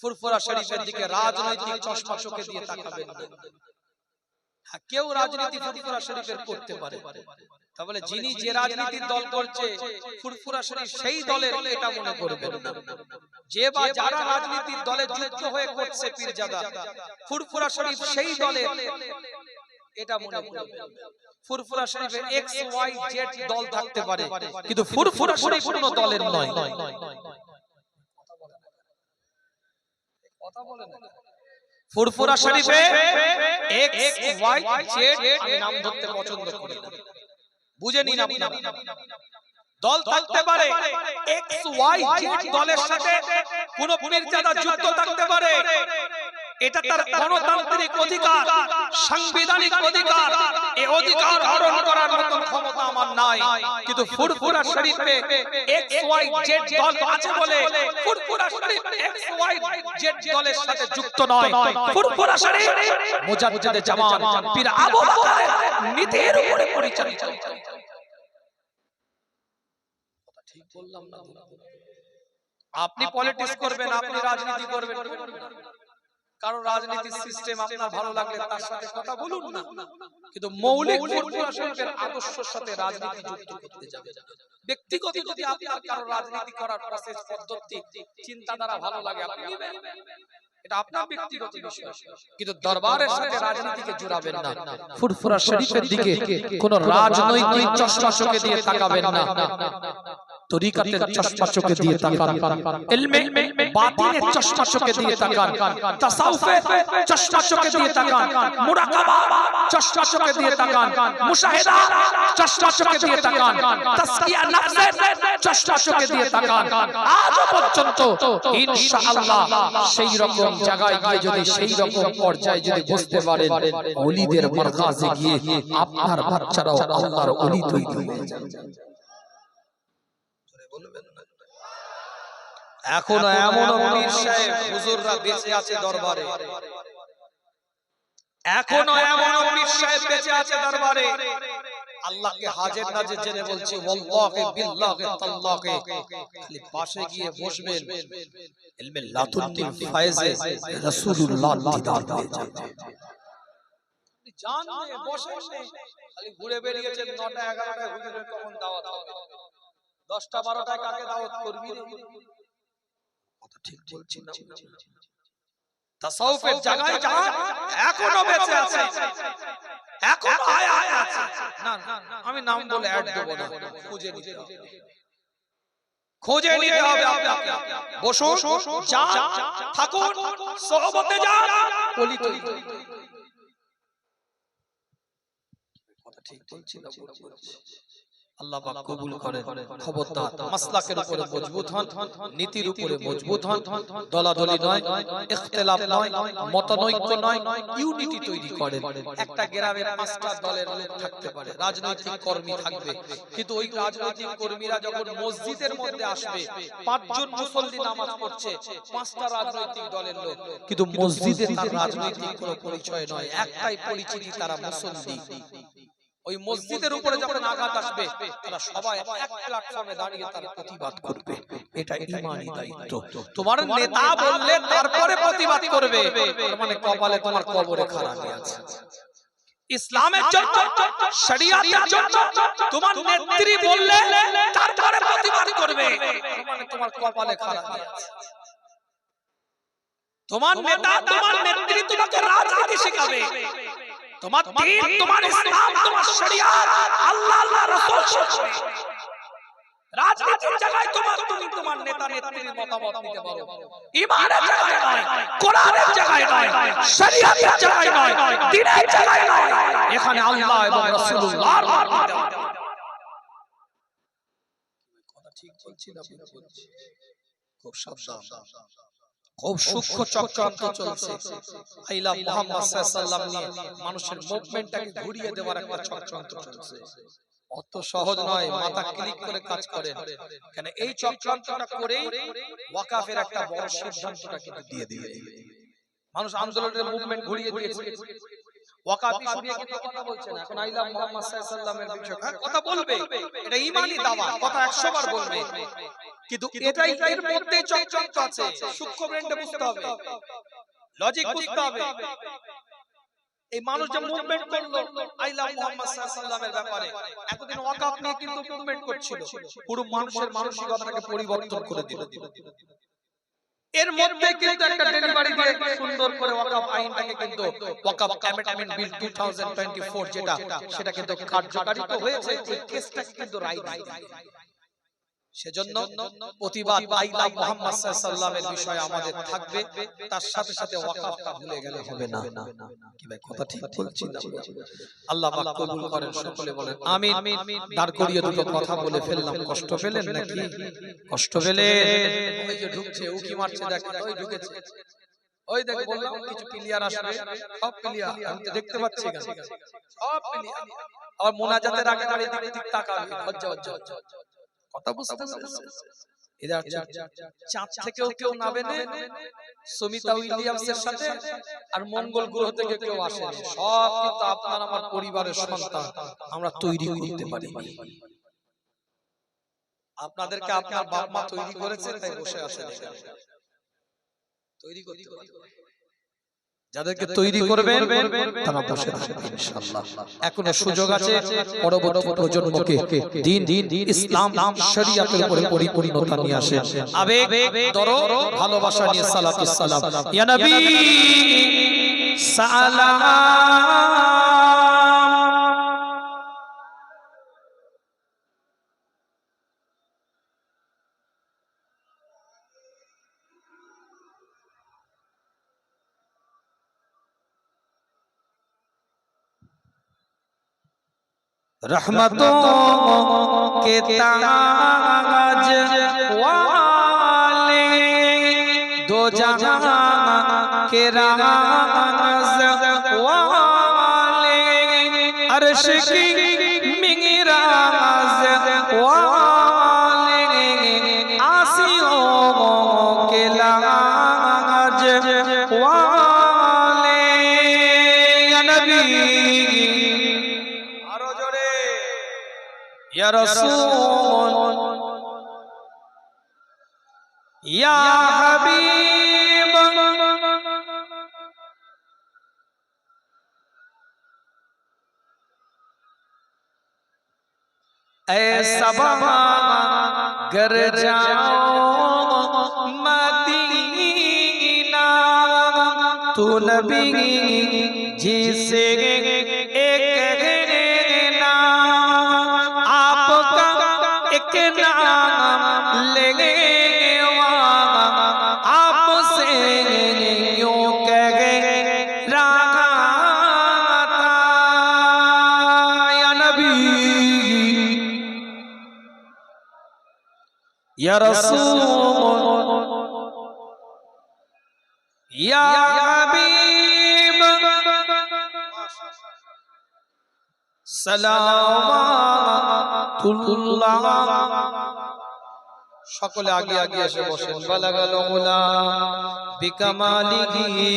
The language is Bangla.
ফুরফুরা শরীফের দিকে রাজনৈতিক চশমা চোখে দিয়ে তাকাবেন না। কেউ রাজনীতি ফুরফুরা শরীফের করতে পারে। তাহলে যিনি যে রাজনীতির দল করছে ফুরফুরা শরীফ সেই দলের এটা মনে করবেন না যে বা যারা রাজনীতির দলে যুক্ত হয়ে করছে পীরজাদা ফুরফুরা শরীফ সেই দলের এটা মনে করবেন ফুরফুরা শরীফের এক্স ওয়াই জেড দল থাকতে পারে। কিন্তু ফুরফুরা শরীফ কোনো দলের নয় কথা বলে না ফুরফুরা শরীফে এক্স ওয়াই জেড আমি নাম ধরতে পছন্দ করি। বুঝে নিন আপনারা। দল থাকতে পারে এক্স ওয়াই জেড দলের সাথে কোন পীরজাদা যুক্ত থাকতে পারে। এটা তার গণতান্ত্রিক অধিকার সাংবিধানিক অধিকার। এই অধিকার হরণ করার মতো ক্ষমতা আমার নাই। কিন্তু ফুরফুরা শরীফে এক্স ওয়াই জেড দল আছে বলে Furfura Sharif X Y Z দলের সাথে যুক্ত নয়। ফুরফুরা শরীফ মুজাদ্দিদে জামান পীর আবু বকরের নীতির উপরে পরিচালিত। ঠিক বললাম না আপনি পলিটিক্স করবেন আপনি রাজনীতি করবেন। কারও রাজনীতির সিস্টেম আপনার ভালো লাগলে তার সাথে কথা বলুন না। কিন্তু মৌলিক আদর্শের সাথে রাজনীতি যুক্ত করতে যাবে ব্যক্তিগত যদি আপনার কারও রাজনীতি করার প্রসেস পদ্ধতি চিন্তাধারা ভালো লাগে আপনি নেবেন। এটা আপনার ব্যক্তিগত বিষয়। কিন্তু দরবারের সাথে রাজনীতিকে জুড়াবেন না। ফুরফুরা শরীফের দিকে কোন রাজনৈতিক চশমা দিয়ে তাকাবেন না। তরিকাতের চশমা চোখে দিয়ে তাকান। ইলমে বাতিনের চশমা চোখে দিয়ে তাকান। তাসাউফে চশমা চোখে দিয়ে তাকান। মুরাকাবা চশমা চোখে দিয়ে তাকান। মুশাহিদা চশমা চোখে দিয়ে তাকান। তাসকিয়া নফসের চশমা চোখে দিয়ে তাকান। আজ পর্যন্ত ইনশাআল্লাহ সেই রকম জায়গায় গিয়ে যদি সেই রকম পর্যায়ে যদি বসতে পারেন ওলিদের মারকাজে গিয়ে আপনার বাচ্চারাও আল্লাহর ওলি তৈরি হয়ে যাবে। এখনও এমন পীর সাহেব হুজুররা বেঁচে আছে দরবারে। এখনও এমন পীর সাহেব বেঁচে আছে দরবারে। আল্লাহকে হাজের নাজের জেনে বলছি ওয়াল্লাহি বিল্লাহি তাল্লাহি খালি পাশে গিয়ে বসবেন। ইলমে লাতুন্নি ফায়েজে রাসূলুল্লাহ দিদার পেয়ে যাবে। জান নে বসেন নে। খালি ঘুরে বেরিয়েছেন 9টা 11টায় হুজুরের কখন দাওয়াত হবে? 10টা 12টায় কাকে দাওয়াত করবি ঠিক বলছি না তাসাউফের জায়গায় যান এখনও বেঁচে আছে এখনও আয়া আছে না না আমি নাম বলে অ্যাড দেব না খুঁজে নিতে খুঁজে নিতে হবে আপনাকে বসুন থাকুন সহবতে যান বলি তো কথা ঠিক বলছি না বলছি? আল্লাহ পাক কবুল করেন। খবরদার মাসলাকের উপরে মজবুত হন নীতির উপরে মজবুত হন। দলাদলি নয় ইখতিলাফ নয় মতনৈক্য নয় ইউনিটি তৈরি করেন। একটা গ্রামে পাঁচটা দলের লোক থাকতে পারে রাজনৈতিক কর্মী থাকবে। কিন্তু ওই রাজনৈতিক কর্মীরা যখন মসজিদের মধ্যে আসবে পাঁচজন মুসল্লি নামাজ পড়ছে পাঁচটা রাজনৈতিক দলের লোক। কিন্তু মসজিদে তার রাজনৈতিক কোনো পরিচয় নয় একটাই পরিচিতি তারা মুসল্লি। ওই মসজিদের উপরে যখন আঘাত আসবে তারা সবাই এক প্ল্যাটফর্মে দাঁড়িয়ে তার প্রতিবাদ করবে। এটা ইমানি দায়িত্ব। তোমার নেতা বললে তারপরে প্রতিবাদ করবে। মানে কপালে তোমার কবরে খারাপ আছে। ইসলামের জন্য শরিয়াতের জন্য তোমার নেত্রী বললে তারপরে প্রতিবাদ করবে। মানে তোমার কপালে খারাপ আছে। তোমার নেতা তোমার নেত্রী তোমাকে রাজনীতি শেখাবে। তোমার দিন তোমার ইসলাম তোমার শরিয়াত আল্লাহ আল্লাহ রাসূল শেখাবে রাজনীতির জায়গায় তোমার তুমি তোমার নেতা নেত্রীর মতামত নিতে পারো ইমানের জায়গায় নয় কোরআনের জায়গায় নয় শরিয়াতের জায়গায় নয় দ্বীনের জায়গায় নয় এখানে আল্লাহ এবং রাসূলুল্লাহর কথা ঠিক বলছি না ভুল বলছি খুব সাবধান খুব সূক্ষ্ম চক্রান্ত চলছে। আইলা মুহাম্মদ সাল্লাল্লাহু নিয়ে মানুষের মুভমেন্টটাকে ঘুরিয়ে দেওয়ার একটা চক্রান্ত চলছে। অত সহজ নয় মাথা ক্লিক করে কাজ করেন। কেন এই চক্রান্তটা করেই ওয়াকাফের একটা বড় সিদ্ধান্তটা কিন্তু দিয়ে দিয়ে মানুষ আন্দোলনের মুভমেন্ট ঘুরিয়ে দিয়েছে। ওয়াকাফি শুনিয়ে কিন্তু কথা বলছে না এখন আইলা মুহাম্মদ সাল্লাল্লাহু আলাইহি বিষয়ে কথা বলবে। এটা ঈমানি দাওয়া কথা 100 বার বলবে। কিন্তু এটাই এর মধ্যে চকচক আছে। সূক্ষ্ম ব্রেনটা বুঝতে হবে। লজিক বুঝতে হবে। এই মানুষ যে মুভমেন্ট করল আইলা মুহাম্মদ সাল্লাল্লাহু আলাইহি ব্যাপারে। এতদিন ওয়াকাফ নিয়ে কিন্তু মুভমেন্ট করছিল। পুরো মানুষের পরিবর্তন করে দিল। এর মধ্যে কিন্তু একটা ডেলিভারি দিয়ে সুন্দর করে ওয়াকাফ আইনটাকে কিন্তু ওয়াকাফ অ্যামেন্ডমেন্ট বিল 2024 যেটা, সেটা কিন্তু কার্যকারী তো হয়েছে এই কেসটাকে কিন্তু রায়। সেজন্য প্রতিবাদ আইলা মুহাম্মদ সাল্লাল্লাহু বিষয়ে আমাদের থাকবে। তার সাথে সাথে ওয়াকাফটা ভুলে গেলে হবে না। কি ভাই কথা ঠিক বলছি? না আল্লাহ পাক কবুল করেন সকলে বলেন আমিন। দাঁড় করিয়ে দুটো কথা বলে ফেললাম। কষ্ট পেলেন নাকি? কষ্ট পেলেন। ওই যে ঢুকছে উকি মারছে দেখেন ওই ঢুকেছে। ওই দেখ বললাম কিছু ক্লিয়ার আসবে। সব ক্লিয়ার আমি তো দেখতে পাচ্ছি সব ক্লিয়ার আর মোনাজাতের আগে আর এদিক এদিক তাকাবে। হজ্জা হজ্জা হজ্জা কথা বুঝতে পেরেছেন এরা চাঁদ থেকেও কেউ নাবে না। সুমিতা উইলিয়ামসের সাথে আর মঙ্গল গ্রহ থেকে কেউ আসে সব কিন্তু আপনার আমার পরিবারের সন্তান। আমরা তৈরি করতে পারি। আপনাদেরকে আপনার বাপ মা তৈরি করেছে তাই বসে এখানে। তৈরি করতে পারি। যাদেরকে তৈরি করবেন তারা বসে ইনশাআল্লাহ। এখনও সুযোগ আছে পরবর্তী প্রজন্মকে দিন দিন ইসলাম শরীয়তের উপরে পরিপূর্ণতা নিয়ে আসে। আবেগ দরদ ভালোবাসা নিয়ে সালাত। সালাম ইয়া নবী! সালাম। रहमतों के ताज वाले दो जहाँ के राज वाले अर्श की मिराज वाले आसियों के लाज या रसूल या हबीब ऐसा घर जाओ मदीना तू नबी जी से एक يا رسول يا সকলে আগে আগে এসে বসেন। বালাগাল মোলা বিকামালিহি